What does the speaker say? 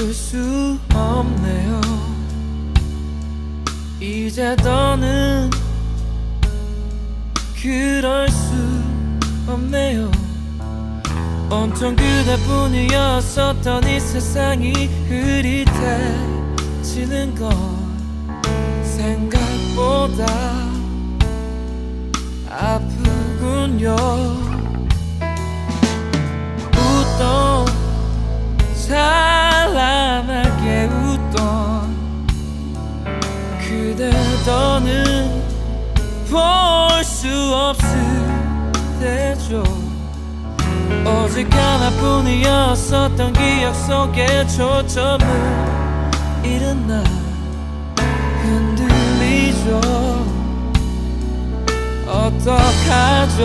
읽을 수 없네요. 이제 더는 그럴 수 없네요. 온통 그대뿐이었었던 이 세상이 흐릿해지는 건 생각보다 아프군요 그대 더는 볼 수 없을 때죠. 오직 하나뿐이었었던 기억 속에 초점을 잃은 날 흔들리죠. 어떡하죠